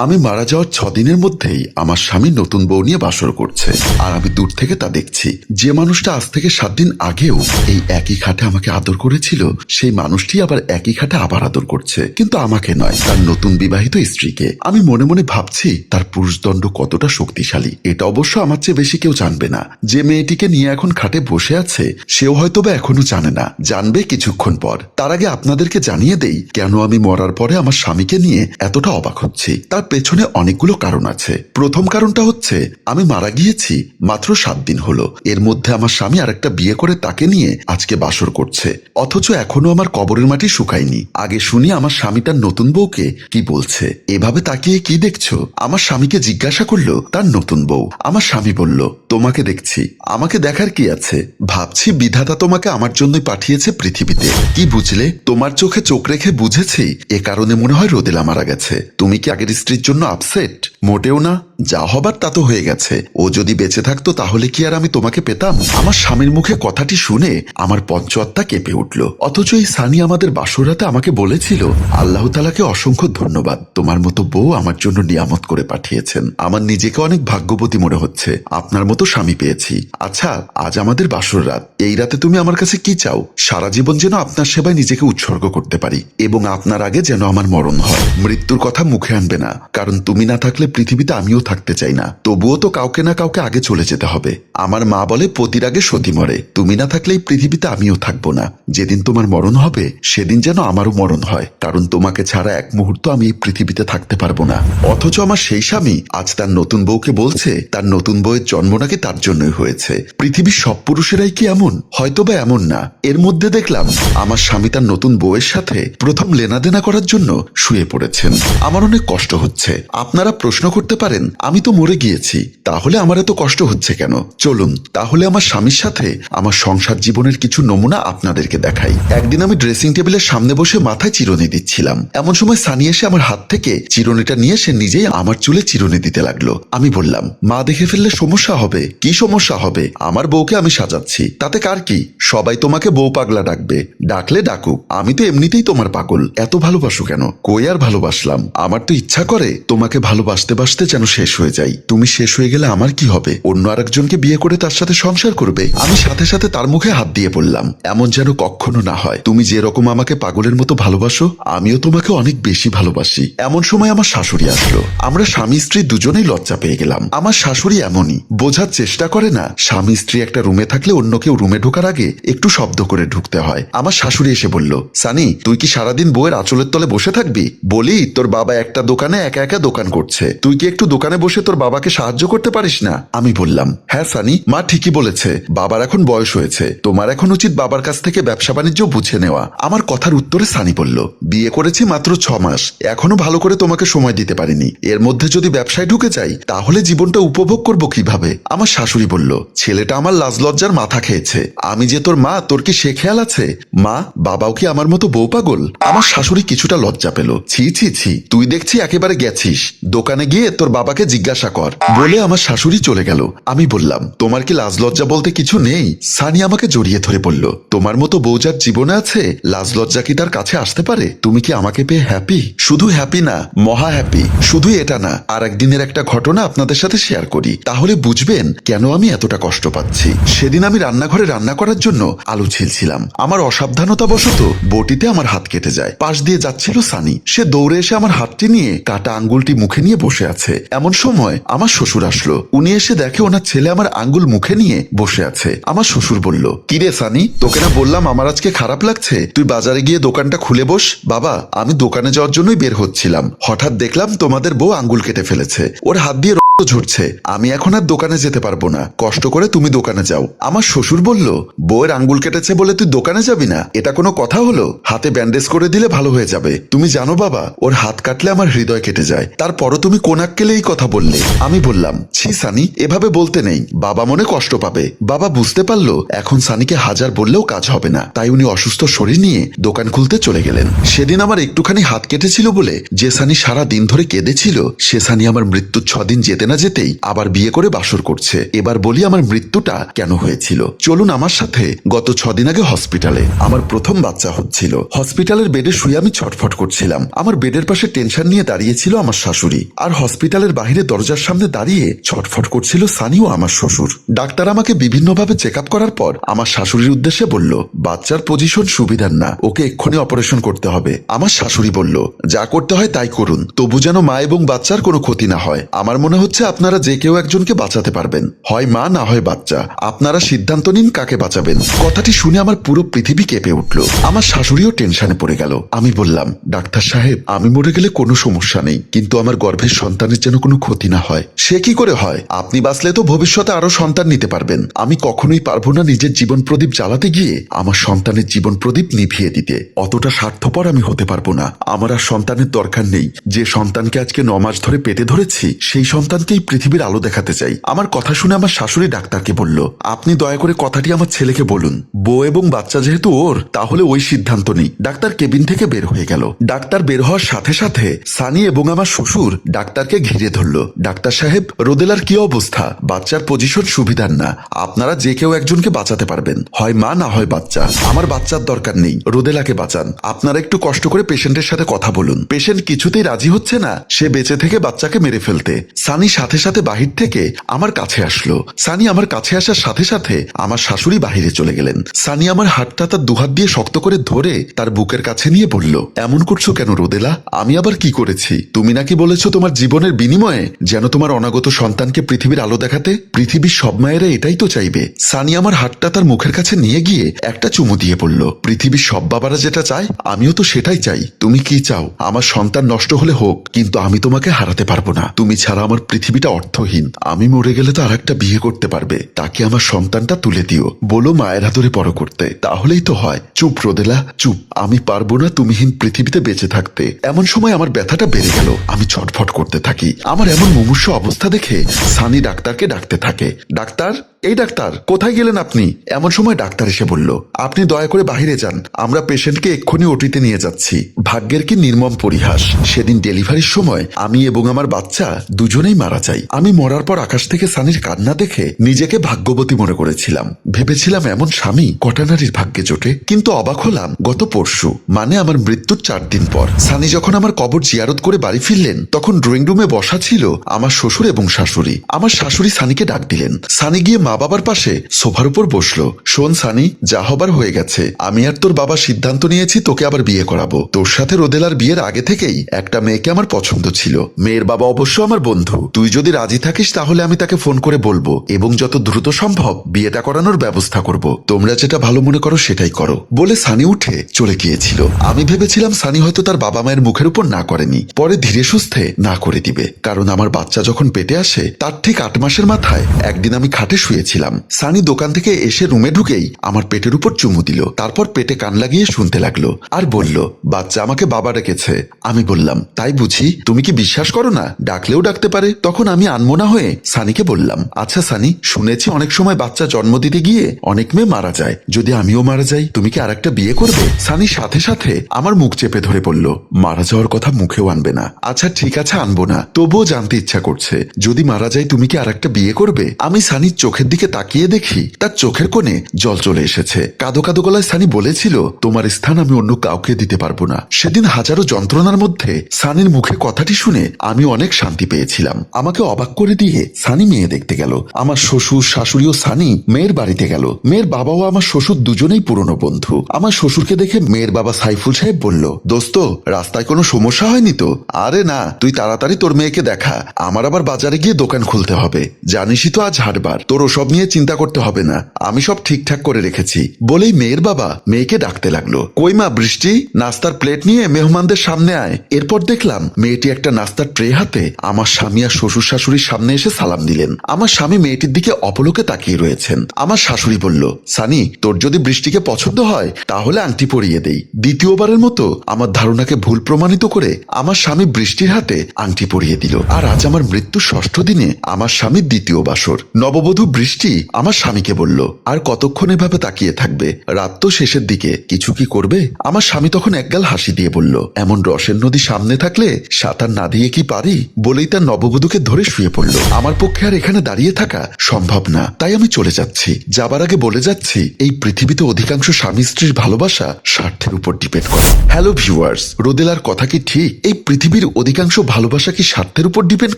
আমি মারা যাওয়ার ছদিনের মধ্যেই আমার স্বামী নতুন বউ নিয়ে বাসর করছে। আর আমি দূর থেকে তা দেখছি। যে মানুষটা আজ থেকে সাত দিন আগেও এই একই খাটে আমাকে আদর করেছিল, সেই মানুষটি আবার একই খাটে আবার আদর করছে। কিন্তু আমাকে নয়, তার নতুন বিবাহিত স্ত্রীকে। আমি মনে মনে ভাবছি, তার পুরুষদণ্ড কতটা শক্তিশালী, এটা অবশ্য আমার চেয়ে বেশি কেউ জানবে না। যে মেয়েটিকে নিয়ে এখন খাটে বসে আছে, সেও হয়তো বা এখনও জানে না। জানবে কিছুক্ষণ পর। তার আগে আপনাদেরকে জানিয়ে দেই, কেন আমি মরার পরে আমার স্বামীকে নিয়ে এতটা অবাক হচ্ছি। তার পেছনে অনেকগুলো কারণ আছে। প্রথম কারণটা হচ্ছে, আমি মারা গিয়েছি মাত্র সাত দিন হলো। এর মধ্যে আমার স্বামী আরেকটা বিয়ে করে তাকে নিয়ে আজকে বাসর করছে। অথচ এখনও আমার কবরের মাটি শুকায়নি। আগে শুনি আমার স্বামী তার নতুন বউকে কি বলছে। এভাবে তাকিয়ে কি দেখছ? আমার স্বামীকে জিজ্ঞাসা করল, তার নতুন বউ? আমার স্বামী বলল, তোমাকে দেখছি। আমাকে দেখার কি আছে? ভাবছি বিধাতা তোমাকে আমার জন্যই পাঠিয়েছে পৃথিবীতে। কি বুঝলে? তোমার চোখে চোখ রেখে বুঝেছি। এ কারণে মনে হয় রোদেলা মারা গেছে। তুমি কি আগের স্ত্রীর জন্য আপসেট মোটেও না। যা হবার তা তো হয়ে গেছে। ও যদি বেঁচে থাকতো তাহলে কি আর আমি তোমাকে পেতাম? আমার স্বামীর মুখে কথাটি শুনে আমার পঞ্চত্তা কেঁপে উঠল। অথচ এই সানি আমাদের বাসরাতে আমাকে বলেছিল, আল্লাহ তালাকে অসংখ্য ধন্যবাদ। তোমার মতো বউ আমার জন্য নিয়ামত করে পাঠিয়েছেন। আমার নিজেকে অনেক ভাগ্যবতী মনে হচ্ছে। আপনার মতো স্বামী পেয়েছি। আচ্ছা আজ আমাদের বাসর রাত। এই রাতে তুমি আমার কাছে কি চাও? সারা জীবন যেন আপনার সেবায় নিজেকে উৎসর্গ করতে পারি এবং আপনার আগে যেন আমার মরণ হয়। মৃত্যুর কথা মুখে আনবে না। কারণ তুমি না থাকলে পৃথিবীতে আমিও থাকতে চাই না। তবুও তো কাউকে না কাউকে আগে চলে যেতে হবে। আমার মা বলে, পতির আগে সতী মরে। তুমি না থাকলে এই পৃথিবীতে আমিও থাকব না। যেদিন তোমার মরণ হবে, সেদিন যেন আমারও মরণ হয়। কারণ তোমাকে ছাড়া এক মুহূর্ত আমি এই পৃথিবীতে থাকতে পারব না। অথচ আমার সেই স্বামী আজ তার নতুন বউকে বলছে, তার নতুন বউয়ের জন্ম নাকি তার জন্যই হয়েছে। পৃথিবীর সব পুরুষেরাই কি এমন? হয়তো বা এমন না। এর মধ্যে দেখলাম, আমার স্বামী তার নতুন বউয়ের সাথে প্রথম লেনাদেনা করার জন্য শুয়ে পড়েছেন। আমার অনেক কষ্ট হচ্ছে। আপনারা প্রশ্ন করতে পারেন আমি তো মরে গিয়েছি, তাহলে আমার এত কষ্ট হচ্ছে কেন? চলুন, তাহলে আমার স্বামীর সাথে আমার সংসার জীবনের কিছু নমুনা আপনাদেরকে দেখাই। একদিন আমি ড্রেসিং টেবিলের সামনে বসে মাথায় চিরুনি দিচ্ছিলাম। এমন সময় সানি এসে আমার হাত থেকে চিরুনিটা নিয়ে সে নিজেই আমার চুলে চিরুনি দিতে লাগল। আমি বললাম, মা দেখে ফেললে সমস্যা হবে, কি সমস্যা হবে? আমার বউকে আমি সাজাচ্ছি। তাতে কার কি? সবাই তোমাকে বউ পাগলা ডাকবে। ডাকলে ডাকুক। আমি তো এমনিতেই তোমার পাগল। এত ভালোবাসো কেন? কই আর ভালোবাসলাম? আমার তো ইচ্ছা করে তোমাকে ভালোবাসতে বাসতে যেন শেষ হয়ে যাই। তুমি শেষ হয়ে গেলে আমার কি হবে? অন্য আরেকজনকে বিয়ে করে তার সাথে সংসার করবে? আমি সাথে সাথে তার মুখে হাত দিয়ে বললাম, এমন যেন কখনো না হয়। তুমি যেরকম আমাকে পাগলের মতো ভালোবাসো, আমিও তোমাকে অনেক বেশি ভালোবাসি। এমন সময় আমার শাশুড়ি আসলো। আমরা স্বামী স্ত্রী দুজনেই লজ্জা পেয়ে গেলাম। আমার শাশুড়ি এমনই। বোঝার চেষ্টা করে না, স্বামী স্ত্রী একটা রুমে থাকলে অন্য কেউ রুমে ঢোকার আগে একটু শব্দ করে ঢুকতে হয়। আমার শাশুড়ি এসে বলল, সানি, তুই কি সারাদিন বউয়ের আঁচলের তলে বসে থাকবি? বলি, তোর বাবা একটা দোকানে একা একা দোকান করছে। তুই কি একটু দোকানে বসে তোর বাবাকে সাহায্য করতে পারিস না? আমি বললাম হ্যাঁ সানি, মা ঠিকই বলেছে। বাবার এখন বয়স হয়েছে। তোমার এখন উচিত বাবার কাছ থেকে ব্যবসা বাণিজ্য বুঝে নেওয়া। আমার কথার উত্তরে সানি বলল, বিয়ে করেছি মাত্র ছ মাস। এখনও ভালো করে তোমাকে সময় দিতে পারিনি। এর মধ্যে যদি ব্যবসায় ঢুকে যাই, তাহলে জীবনটা উপভোগ করব কীভাবে? আমার শাশুড়ি বলল, ছেলেটা আমার লাজ লজ্জার মাথা খেয়েছে। আমি যে তোর মা, তোর কি সে খেয়াল আছে? মা, বাবাও কি আমার মতো বউ পাগল? আমার শাশুড়ি কিছুটা লজ্জা পেল। ছি ছি ছি, তুই দেখছি একেবারে গেছিস। দোকানে গিয়ে তোর বাবাকে জিজ্ঞাসা কর। বলে আমার শাশুড়ি চলে গেল। আমি বললাম, তোমার কি লাজ লজ্জা বলতে কিছু নেই? সানি আমাকে জড়িয়ে ধরে বলল, তোমার মতো বউ যার জীবনে আছে, লাজ লজ্জা কি তার কাছে আসতে পারে? তুমি কি আমাকে পেয়ে হ্যাপি শুধু হ্যাপি না, মহা হ্যাপি শুধু এটা না আর একদিনের একটা ঘটনা আপনাদের সাথে শেয়ার করি। তাহলে বুঝবেন কেন আমি এতটা কষ্ট পাচ্ছি। সেদিন আমি রান্নাঘরে রান্না করার জন্য আলু ছিলছিলাম আমার অসাবধানতা বশত বটিতে আমার হাত কেটে যায়। পাশ দিয়ে যাচ্ছিল সানি। সে দৌড়ে এসে আমার হাতটি নিয়ে কাটা আঙ্গুলটি মুখে নিয়ে বসে আছে। এমন সময় আমার শ্বশুর আসলো। উনি এসে দেখে ওনার ছেলে আমার আঙ্গুল মুখে নিয়ে বসে আছে। আমার শ্বশুর বলল, কিরে সানি, তোকে না বললাম আমার আজকে খারাপ লাগছে? তুই বাজারে গিয়ে দোকানটা খুলে বস। বাবা, আমি দোকানে যাওয়ার জন্যই বের হচ্ছিলাম। হঠাৎ দেখলাম তোমাদের বউ আঙ্গুল কেটে ফেলেছে। ওর হাত দিয়ে ঝরছে। আমি এখন আর দোকানে যেতে পারব না। কষ্ট করে তুমি দোকানে যাও। আমার শ্বশুর বলল, বউয়ের আঙ্গুল কেটেছে বলে তুই দোকানে যাবি না? এটা কোনো কথা হলো? হাতে ব্যান্ডেজ করে দিলে ভালো হয়ে যাবে। তুমি জানো বাবা, ওর হাত কাটলে আমার হৃদয় কেটে যায়। তারপরও তুমি কোন আক্কেলে এই কথা বললে? আমি বললাম, ছি সানি, এভাবে বলতে নেই। বাবা মনে কষ্ট পাবে। বাবা বুঝতে পারল, এখন সানিকে হাজার বললেও কাজ হবে না। তাই উনি অসুস্থ শরীর নিয়ে দোকান খুলতে চলে গেলেন। সেদিন আমার একটুখানি হাত কেটেছিল বলে যে সানি সারা দিন ধরে কেঁদেছিল, সে সানি আমার মৃত্যুর ছদিন যেতে না যেতেই আবার বিয়ে করে বাসর করছে। এবার বলি আমার মৃত্যুটা কেন হয়েছিল? চলুন আমার সাথে গত ছদিন আগে হসপিটালে আমার প্রথম বাচ্চা হচ্ছিল। হসপিটালের বেডে শুয়ে আমি ছটফট করছিলাম। আমার বেডের পাশে টেনশন নিয়ে দাঁড়িয়েছিল আমার শাশুড়ি। আর হসপিটালের বাইরে দরজার সামনে দাঁড়িয়ে ছটফট করছিল সানি ও আমার শ্বশুর। ডাক্তার আমাকে বিভিন্নভাবে চেক আপ করার পর আমার শাশুড়ির উদ্দেশ্যে বলল, বাচ্চার পজিশন সুবিধার না, ওকে এক্ষুনি অপারেশন করতে হবে। আমার শাশুড়ি বলল, যা করতে হয় তাই করুন। তবু যেন মা এবং বাচ্চার কোনো ক্ষতি না হয়। আমার মনে হচ্ছে আপনারা যে কেউ একজনকে বাঁচাতে পারবেন। হয় মা, না হয় বাচ্চা। আপনারা সিদ্ধান্ত নিন কাকে বাঁচাবেন। কথাটি শুনে আমার পুরো পৃথিবী কেঁপে উঠল। আমার শাশুড়িও টেনশনে পড়ে গেল। আমি বললাম, ডাক্তার সাহেব, আমি মরে গেলে কোনো সমস্যা নেই, কিন্তু আমার গর্ভের সন্তানের যেন কোনো ক্ষতি না হয়। সে কি করে হয়? আপনি বাঁচলে তো ভবিষ্যতে আরও সন্তান নিতে পারবেন। আমি কখনোই পারব না নিজের জীবন প্রদীপ জ্বালাতে গিয়ে আমার সন্তানের জীবন প্রদীপ নিভিয়ে দিতে। অতটা স্বার্থপর আমি হতে পারব না। আমার আর সন্তানের দরকার নেই। যে সন্তানকে আজকে ন মাস ধরে পেটে ধরেছি, সেই সন্তানকেই পৃথিবীর আলো দেখাতে চাই। আমার কথা শুনে আমার শাশুড়ি ডাক্তারকে বলল, আপনি দয়া করে কথাটি আমার ছেলেকে বলুন। বউ এবং বাচ্চা যেহেতু ওর, তাহলে ওই সিদ্ধান্ত নেই। ডাক্তার কেবিন থেকে বের হয়ে গেল। ডাক্তার বের হওয়ার সাথে সাথে সানি এবং আমার শ্বশুর ডাক্তারকে ঘিরে ধরল। ডাক্তার সাহেব, রোদেলার কি অবস্থা? বাচ্চার পজিশন সুবিধার না। আপনারা যে কেউ একজনকে বাঁচাতে পারবেন। হয় মা, না হয় বাচ্চা। আমার বাচ্চার দরকার নেই। রোদেলাকে বাঁচান। আপনারা একটু কষ্ট করে পেশেন্টের সাথে কথা বলুন। পেশেন্ট কিছুতেই রাজি হচ্ছে না। সে বেঁচে থেকে বাচ্চাকে মেরে ফেলতে। সানি সাথে সাথে বাহির থেকে আমার কাছে আসলো। সানি আমার কাছে আসার সাথে সাথে আমার শাশুড়ি বাহিরে চলে গেলেন। সানি আমার হাতটা তার দুহাত দিয়ে শক্ত করে ধরে তার বুকের কাছে নিয়ে বলল, এমন করছ কেন রোদেলা? আমি আবার কি করেছি? তুমি নাকি বলেছ তোমার জীবনের বিনিময়ে যেন তোমার অনাগত সন্তানকে পৃথিবীর আলো দেখাতে? পৃথিবীর সব মায়েরা এটাই তো চাইবে। সানি আমার হাতটা তার মুখের কাছে নিয়ে গিয়ে একটা চুমু দিয়ে বলল, পৃথিবীর সব বাবারা যেটা চায়, আমিও তো সেটাই চাই। তুমি কি চাও? আমার সন্তান নষ্ট হলে হোক, কিন্তু আমি তোমাকে হারাতে পারব না। তুমি ছাড়া আমার পৃথিবীটা অর্থহীন। আমি মরে গেলে তো আর একটা বিয়ে করতে পারবে। তাকে আমার সন্তানটা তুলে দিও। বলো মায়ের হাতরে পর করতে। তাহলেই তো হয়। চুপ রোদেলা, চুপ। আমি পারব না তুমিহীন পৃথিবীতে বেঁচে থাকতে। এমন সময় আমার ব্যথাটা বেড়ে গেল। আমি ছটফট করতে থাকি। আমার এমন মুমূর্ষ অবস্থা দেখে সানি ডাক্তারকে ডাকতে থাকে। ডাক্তার? এই ডাক্তার, কোথায় গেলেন আপনি? এমন সময় ডাক্তার এসে বলল, আপনি দয়া করে বাহিরে যান, আমরা পেশেন্টকে এক্ষুনি ওটিতে নিয়ে যাচ্ছি। ভাগ্যের কি নির্মম পরিহাস, সেদিন ডেলিভারির সময় আমি এবং আমার বাচ্চা দুজনেই মারা যাই। আমি মরার পর আকাশ থেকে সানির কান্না দেখে নিজেকে ভাগ্যবতী মনে করেছিলাম। ভেবেছিলাম এমন স্বামী কটা নারীর ভাগ্যে জোটে, কিন্তু অবাক হলাম গত পরশু মানে আমার মৃত্যুর চার দিন পর। সানি যখন আমার কবর জিয়ারত করে বাড়ি ফিরলেন, তখন ড্রয়িং রুমে বসা ছিল আমার শ্বশুর এবং শাশুড়ি। আমার শাশুড়ি সানিকে ডাক দিলেন। সানি গিয়ে মা বাবার পাশে সোফার উপর বসল। শোন সানি, যা হবার হয়ে গেছে। আমি আর তোর বাবা সিদ্ধান্ত নিয়েছি, তোকে আবার বিয়ে করাবো। তোর সাথে রোদেলার বিয়ের আগে থেকেই একটা মেয়েকে আমার পছন্দ ছিল। মেয়ের বাবা অবশ্য আমার বন্ধু। তুই যদি রাজি থাকিস, তাহলে আমি তাকে ফোন করে বলব এবং যত দ্রুত সম্ভব বিয়েটা করানোর ব্যবস্থা করব। তোমরা যেটা ভালো মনে করো, সেটাই করো। বলে সানি উঠে চলে গিয়েছিল। আমি ভেবেছিলাম সানি হয়তো তার বাবা মায়ের মুখের উপর না করেনি। পরে ধীরে সুস্থে না করে দিবে। কারণ আমার বাচ্চা যখন পেটে আসে, তার ঠিক আট মাসের মাথায় একদিন আমি খাটে শুয়েছিলাম সানি দোকান থেকে এসে রুমে ঢুকেই আমার পেটের উপর চুমু দিল। তারপর পেটে কান লাগিয়ে শুনতে লাগল আর বলল, বাচ্চা আমাকে বাবা ডেকেছে। আমি বললাম, তাই বুঝি? তুমি কি বিশ্বাস করো না? ডাকলেও ডাকতে পারে। তখন আমি আনমোনা হয়ে সানিকে বললাম আচ্ছা সানি, শুনেছি অনেক সময় বাচ্চা জন্ম দিতে গিয়ে অনেক মেয়ে মারা যায়। যদি আমিও মারা যাই, তুমি কি আর একটা বিয়ে করবে? সানি সাথে সাথে আমার মুখ চেপে ধরে বলল, মারা যাওয়ার কথা মুখেও আনবে না। আচ্ছা ঠিক আছে, আনব না। তবুও জানতে ইচ্ছা করছে, যদি মারা যায় তুমি কি আর একটা বিয়ে করবে? আমি সানির চোখের দিকে তাকিয়ে দেখি তার চোখের কোণে জল চলে এসেছে। কাদো কাদো গলায় সানি বলেছিল, তোমার স্থান আমি অন্য কাউকে দিতে পারব না। সেদিন হাজারো যন্ত্রণার মধ্যে সানির মুখে কথাটি শুনে আমি অনেক শান্তি পেয়েছিলাম। আমাকে অবাক করে দিয়ে সানি মেয়ে দেখতে গেল। আমার শ্বশুর, শাশুড়ি ও সানি মেয়ের বাড়িতে গেল। মেয়ের বাবা ও আমার শ্বশুর দুজনেই পুরনো বন্ধু। আমার শ্বশুরকে দেখে মেয়ের বাবা সাইফুল সাহেব বলল, দোস্ত, রাস্তায় কোনো সমস্যা হয়নি তো? আরে না, তুই তাড়াতাড়ি তোর মেয়েকে দেখা। আমার আবার বাজারে গিয়ে দোকান খুলতে হবে। জানিসই তো আজ হাটবার। তোর ওসব নিয়ে চিন্তা করতে হবে না। আমি সব ঠিকঠাক করে রেখেছি। বলেই মেয়ের বাবা মেয়েকে ডাকতে লাগল। কই মা, বৃষ্টি? নাস্তার প্লেট নিয়ে মেহমানদের সামনে আয়। এরপর দেখলাম মেয়েটি একটা নাস্তার ট্রে হাতে আমার স্বামী আর শ্বশুর শাশুড়ির সামনে এসে সালাম দিলেন। আমার স্বামী মেয়েটির দিকে অপলোকে তাকিয়ে রয়েছেন। আমার শাশুড়ি বলল, সানি, তোর যদি বৃষ্টিকে পছন্দ হয়, তাহলে আংটি পরিয়ে দেই। দ্বিতীয়বারের মতো আমার ধারণাকে ভুল প্রমাণিত করে আমার স্বামী বৃষ্টির হাতে আংটি পরিয়ে দিল। আর আজ আমার মৃত্যু ষষ্ঠ দিনে আমার স্বামীর দ্বিতীয় বাসর। নববধূ বৃষ্টি দৃষ্টি আমার স্বামীকে বলল, আর কতক্ষণ এভাবে তাকিয়ে থাকবে? রাত তো শেষের দিকে, কিছু কি করবে? আমার স্বামী তখন একগাল হাসি দিয়ে বলল, এমন রসের নদী সামনে থাকলে সাঁতার না দিয়ে কি পারি? বলেই তার নববধূকে ধরে শুয়ে পড়ল। আমার পক্ষে আর এখানে দাঁড়িয়ে থাকা সম্ভব না, তাই আমি চলে যাচ্ছি। যাবার আগে বলে যাচ্ছি, এই পৃথিবীতে অধিকাংশ স্বামী স্ত্রীর ভালোবাসা স্বার্থের উপর ডিপেন্ড করে। হ্যালো ভিউয়ার্স রোদেলার কথা কি ঠিক? এই পৃথিবীর অধিকাংশ ভালোবাসা কি স্বার্থের উপর ডিপেন্ড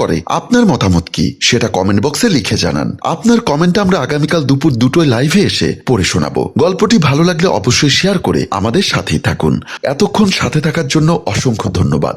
করে? আপনার মতামত কি? সেটা কমেন্ট বক্সে লিখে জানান। আপনার কমেন্ট আমরা আগামীকাল দুপুর দুটোয় লাইভে এসে পড়ে শোনাবো। গল্পটি ভালো লাগলে অবশ্যই শেয়ার করে আমাদের সাথেই থাকুন। এতক্ষণ সাথে থাকার জন্য অসংখ্য ধন্যবাদ।